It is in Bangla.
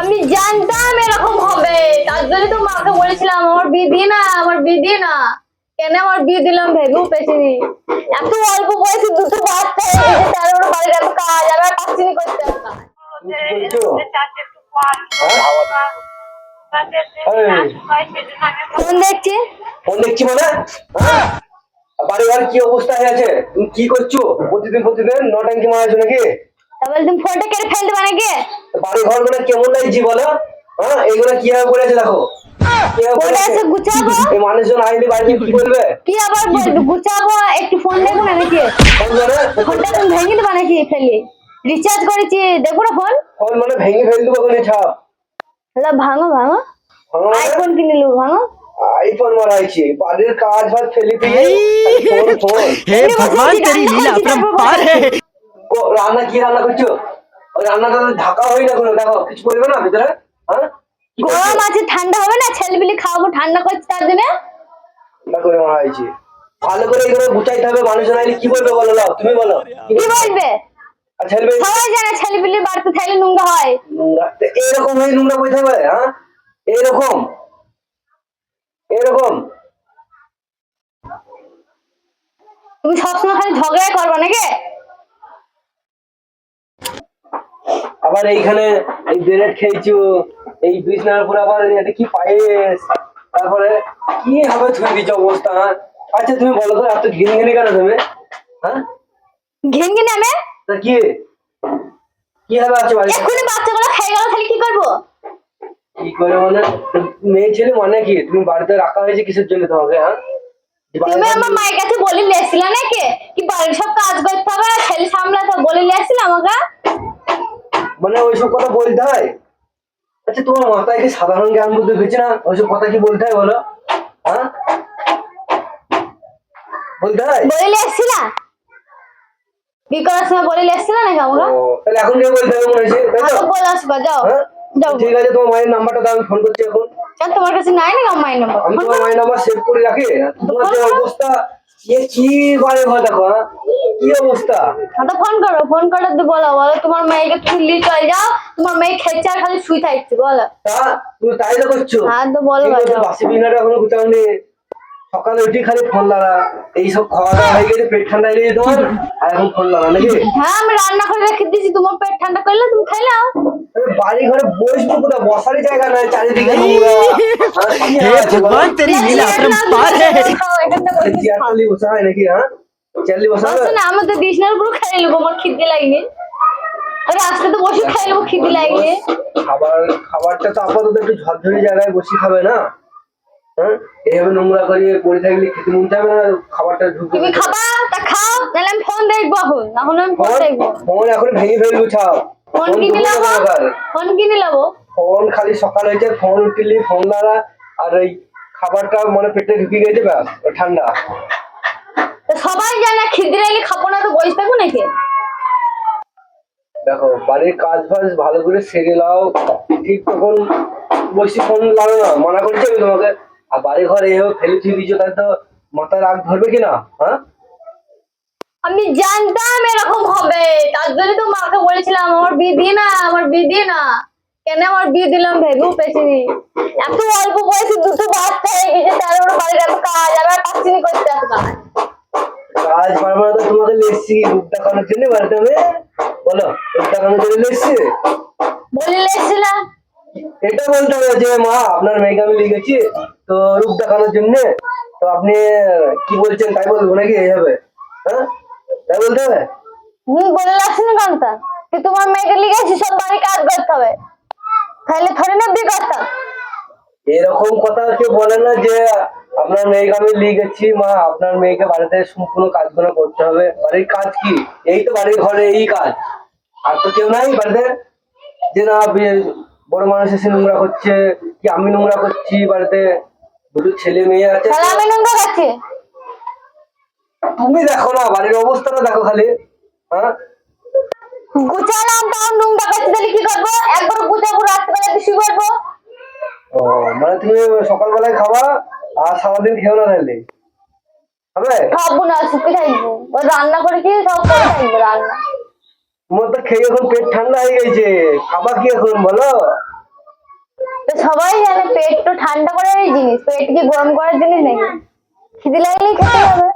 আমি জানতাম এরকম হবে। তার জন্য তো মাকে বলেছিলাম আমার বিয়ে না আমার বিয়ে না। কেন আমার বিয়ে দিলাম ভেবেও পেয়েছিনি এত অল্প বয়সে দুটো বাচ্চা হয়ে গেছে তার উপর বাড়ির এত কাজ আমি আর পাচ্ছি না করতে? ফোন দেখছি। ফোন দেখছি মানে? হ্যাঁ? বাড়ি ঘর কি অবস্থা হয়ে আছে? তুমি কি করছ? প্রতিদিন প্রতিদিন? নটাঙ্কি মারাছো নাকি? তারপরে তুমি ফোনটা কেটে ফেলতে নাকি? বাড়ি ঘর মানে কেমন লাগছে বলো হ্যাঁ এইগুলো কিভাবে পড়েছে দেখো কিভাবে ফোনটা পড়েছে? এসে গুছাবো এই মানুষজন আইলে বাড়িতে কি বলবে কি আবার বলবো গুছাবো একটু ফোন দেখবো না নাকি ফোন মানে ফোনটা তুমি ভেঙে দেবা নাকি ফেলি রিচার্জ করেছি দেখবো না ফোন ফোন মানে ভেঙে ফেল দেবো কোনে ছাপ তাহলে ভাঙো ভাঙো ভাঙা মানে? আইফোন কিনে নেবো ভাঙো আইফোন মারাইছি বাড়ির কাজ ফাজ ফেলি দিয়ে ফোন ফোন हे भगवान तेरी लीला अपरंपार है কো- রান্না কি রান্না করছো ওই রান্নাটা ঢাকা হই না কোনো দেখো কিছু করবে না ভিতরে? হ্যাঁ? গরম আছে ঠান্ডা হবে না? ছেলেপিলি খাওয়াবো ঠান্ডা করছে তার জন্য? ঠান্ডা করে মারা হয়েছে ভালো করে এগুলো গুছাইতে হবে কি বলবে বলো না তুমি বলো। কি বলবে? সবাই জানে ছেলেপিলি বাড়িতে থাকলে নোংরা হয়। এইরকম হয়ে নোংরা বইতে হবে হ্যাঁ? এইরকম। এরকম তুমি সবসময় খালি ঝগড়াই করবে নাকি? আবার এইখানে এই ব্রেড খেয়েছো এই বিছনার উপর আবার এটা কি পায়েস? তারপরে কি হবে তুমি দিচ্ছ অবস্থা হ্যাঁ? আচ্ছা তুমি বলো তো এত ঘিন ঘিনি কেন তুমি হ্যাঁ? ঘেন ঘেন আমি তা কি? কি হবে আছে বাড়িতে? এক্ষুনি বাচ্চাগুলো খেয়ে গেল তাহলে কি করব? কি করে মানে? মেয়ে ছেলে মানে কি? তুমি বাড়িতে রাখা হয়েছে কিসের জন্য তোমাকে হ্যাঁ? তুমি আমার মায়ের কাছে বলে নিয়ে এসেছিলে নাকি? কি বাড়ির সব কাজ করতে হবে ছেলে ওইসব কথা বলতে হয়? আচ্ছা তোমার মাথায় কি সাধারণ জ্ঞান বুদ্ধি হয়েছে না? ওইসব কথা কি বলতে হয় বলো? হ্যাঁ? বলতে হয়? করার সময় নাকি আমাকে তাহলে এখন কে বলতে হবে মনে হয়েছে? তাই বলে আসবা যাও। হ্যাঁ? ঠিক আছে তোমার মায়ের নাম্বারটা দাও আমি ফোন করছি এখন। তোমার কাছে নাই আমার মায়ের নম্বর? আমি তোমার মায়ের নাম্বার সেভ করে রাখি? তোমার যে অবস্থা এ কি বারে হয় দেখো কি অবস্থা? তো ফোন করো ফোন করে তো বলো বলো তোমার মেয়েকে চলে যাও তোমার মেয়ে আর খালি শুই থাকছে বলো। তা তুমি তাই তো করছ? হ্যাঁ তো বলো বাসি বিনাটা এখনও সকালে উঠি খালি ফোন লাগা। এইসব খাওয়া দাওয়া হয়ে পেট ঠান্ডা হয়ে তোমার আর এখন ফোন লাগা নাকি? হ্যাঁ আমি রান্না করে রেখে দিয়েছি তোমার পেট ঠান্ডা করলে তুমি খাইলাও আরে বাড়ি ঘরে বসবো কোথাও? বসারই জায়গা নাই চারিদিকে ভগবান তেরি লীলা চালি বসা হয় নাকি হ্যাঁ? চালি বসা না আমার তো বিছনার খাই লোক আমার খিদে লাগে আজকে তো বসে আচ্ছা, খাই লোক খিদে লাগে খাবার খাবারটা তো আপাতত একটু ঝরঝরে জায়গায় বসে খাবে না? হ্যাঁ? নোংরা পড়ে থাকলে খেতে মন না খাবারটা তা খাও নাহলে আমি ফোন দেখব এখন। দেখব। ফোন এখন ভেঙে ফেলব ছাও ফোন কিনে নেব ফোন কিনে নেব ফোন খালি সকাল হয়েছে ফোন উঠলি ফোন দ্বারা আর ওই খাবারটা মানে পেটে ঢুকে গেছে ব্যাস ঠান্ডা। সবাই জানে খিদে লাগলে খাব না তো বসে থাকব নাকি? দেখো বাড়ির কাজ ফাজ ভালো করে সেরে লাও ঠিক তখন বসে ফোন লাগো না মানা করছি আমি তোমাকে। আর বাড়ি ঘরে এভাবে ফেলে থুয়ে দিচ্ছ তাহলে তো মাথায় রাগ ধরবে কিনা হ্যাঁ? আমি জানতাম এরকম হবে। তার জন্য তো মাকে বলেছিলাম আমার বিয়ে দিয়ে না আমার বিয়ে দিয়ে না। কেন আমার বিয়ে দিলাম ভেবেও পেয়েছিনি। এত অল্প বয়সে দুটো বাচ্চা হয়ে গেছে তার উপর বাড়ির এত কাজ আমি আর পাচ্ছি না করতে এত কাজ কাজ পারব না তো তোমাকে লেসছি রূপ দেখানোর জন্য বাড়িতে আমি? বলো রূপ দেখানোর জন্য লেসছি বলে এসেছিলাম। এটা বলতে হবে যে মা আপনার মেয়েকে আমি লিখেছি তো রূপ দেখানোর জন্য তো আপনি কি বলছেন তাই বলব নাকি এইভাবে হ্যাঁ? তাই বলতে হবে? তুমি বলে লাগছি না কান্তা যে তোমার মেয়েকে লিখেছি সব বাড়ি কাজ করতে হবে। তাহলে থরে না বিয়ে করতাম। এরকম কথা কেউ বলে না যে আপনার মেয়েকে আমি লিখেছি মা আপনার মেয়েকে বাড়িতে সম্পূর্ণ কাজগুলো করতে হবে। বাড়ির কাজ কি? এই তো বাড়ির ঘরে এই কাজ। আর তো কেউ নাই বাড়িতে? যে না বড় মানুষ এসে নোংরা করছে কি আমি নোংরা করছি বাড়িতে? দুটো ছেলে মেয়ে আছে। আমি নোংরা খাচ্ছি তুমি দেখো না বাড়ির অবস্থাটা দেখো খালি হ্যাঁ? গুছালাম তাও নোংরা তাহলে কি করব? একবার গুছাবো রাত্রিবেলা বেশি করব ও মানে তুমি সকালবেলায় খাবা আর সারাদিন খেও না তাহলে হবে? খাব না শুকে থাকব। ওই রান্না করে কি সব করে থাকব রান্না। তোমার তো খেয়ে এখন পেট ঠান্ডা হয়ে গেছে খাবার কি এখন বলো? তো সবাই জানে পেট তো ঠান্ডা করারই জিনিস। পেট কি গরম করার জিনিস নাকি? খিদে লাগলেই খেতে হবে।